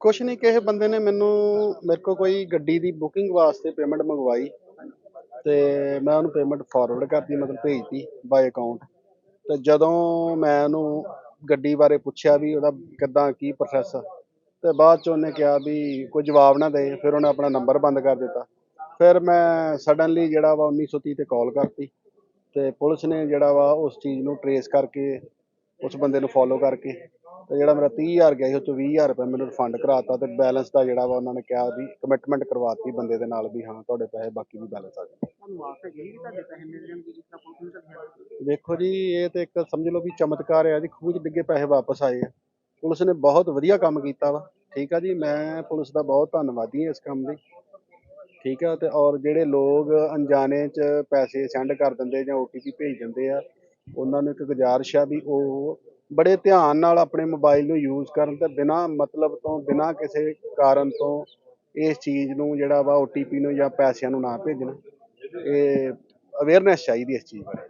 ਕੁਛ ਨਹੀਂ ਕਿਸੇ ਬੰਦੇ ਨੇ ਮੈਨੂੰ, ਮੇਰੇ ਕੋਲ ਕੋਈ ਗੱਡੀ ਦੀ ਬੁਕਿੰਗ ਵਾਸਤੇ ਪੇਮੈਂਟ ਮੰਗਵਾਈ ਤੇ ਮੈਂ ਉਹਨੂੰ ਪੇਮੈਂਟ ਫਾਰਵਰਡ ਕਰਤੀ, ਮਤਲਬ ਭੇਜਤੀ ਬਾਈ ਅਕਾਊਂਟ ਤੇ ਜਦੋਂ ਮੈਂ ਉਹਨੂੰ ਗੱਡੀ ਬਾਰੇ ਪੁੱਛਿਆ ਵੀ ਉਹਦਾ ਕਿੱਦਾਂ, ਕੀ ਪ੍ਰੋਸੈਸ ਤੇ ਬਾਅਦ ਚ ਉਹਨੇ ਕਿਹਾ ਵੀ ਕੋਈ ਜਵਾਬ ਨਾ ਦੇ, ਫਿਰ ਉਹਨੇ ਆਪਣਾ ਨੰਬਰ ਬੰਦ ਕਰ ਦਿੱਤਾ। ਫਿਰ ਮੈਂ ਸਡਨਲੀ ਜਿਹੜਾ ਵਾ 1930 ਤੇ ਕਾਲ ਕਰਤੀ ਤੇ ਪੁਲਿਸ ਨੇ ਜਿਹੜਾ ਵਾ ਉਸ ਚੀਜ਼ ਨੂੰ ਟਰੇਸ ਕਰਕੇ ਉਸ ਬੰਦੇ ਨੂੰ ਫੋਲੋ ਕਰਕੇ ਤੇ ਜਿਹੜਾ ਮੇਰਾ 30000 ਗਿਆ ਸੀ, ਉਹ ਚੋਂ 20000 ਰੁਪਏ ਮੈਨੂੰ ਰਿਫੰਡ ਕਰਾਤਾ ਤੇ ਬੈਲੈਂਸ ਦਾ ਜਿਹੜਾ ਵਾ ਉਹਨਾਂ ਨੇ ਕਿਹਾ ਵੀ ਕਮਿਟਮੈਂਟ ਕਰਵਾਤੀ ਬੰਦੇ ਦੇ ਨਾਲ ਵੀ, ਹਾਂ, ਤੁਹਾਡੇ ਪੈਸੇ ਬਾਕੀ ਵੀ ਬੈਲੈਂਸ ਆ ਜਾਣਗੇ। ਤੁਹਾਨੂੰ ਆਸ ਹੈਗੀ ਕਿ ਤੁਹਾਡੇ ਪੈਸੇ ਮਿਲ ਜਾਣਗੇ ਜਿਸ ਤਰ੍ਹਾਂ ਪੁਲਿਸ ਨੇ ਵੇਖੋ ਜੀ, ਇਹ ਤੇ ਇੱਕ ਸਮਝ ਲਓ ਵੀ ਚਮਤਕਾਰ ਆ ਜੀ ਖੂਹ 'ਚ ਡਿੱਗੇ ਪੈਸੇ ਵਾਪਸ ਆਏ ਆ। ਪੁਲਿਸ ਨੇ ਬਹੁਤ ਵਧੀਆ ਕੰਮ ਕੀਤਾ ਵਾ, ਠੀਕ ਆ ਜੀ, ਮੈਂ ਪੁਲਿਸ ਦਾ ਬਹੁਤ ਧੰਨਵਾਦੀ ਹਾਂ ਇਸ ਕੰਮ ਲਈ। ਠੀਕ ਆ, ਤੇ ਔਰ ਜਿਹੜੇ ਲੋਕ ਅਣਜਾਣੇ 'ਚ ਪੈਸੇ ਸੈਂਡ ਕਰ ਦਿੰਦੇ ਜਾਂ OTP ਭੇਜ ਦਿੰਦੇ ਆ ਉਹਨਾਂ ਨੂੰ ਇੱਕ ਗੁਜ਼ਾਰਿਸ਼ ਆ ਵੀ ਉਹ ਬੜੇ ਧਿਆਨ ਨਾਲ ਆਪਣੇ ਮੋਬਾਈਲ ਨੂੰ ਯੂਜ਼ ਕਰਨ ਤੇ ਬਿਨਾਂ ਮਤਲਬ ਤੋਂ, ਬਿਨਾਂ ਕਿਸੇ ਕਾਰਨ ਤੋਂ ਇਸ ਚੀਜ਼ ਨੂੰ ਜਿਹੜਾ ਵਾ OTP ਨੂੰ ਜਾਂ ਪੈਸਿਆਂ ਨੂੰ ਨਾ ਭੇਜਣ। ਇਹ ਅਵੇਅਰਨੈਸ ਚਾਹੀਦੀ ਇਸ ਚੀਜ਼ ਬਾਰੇ।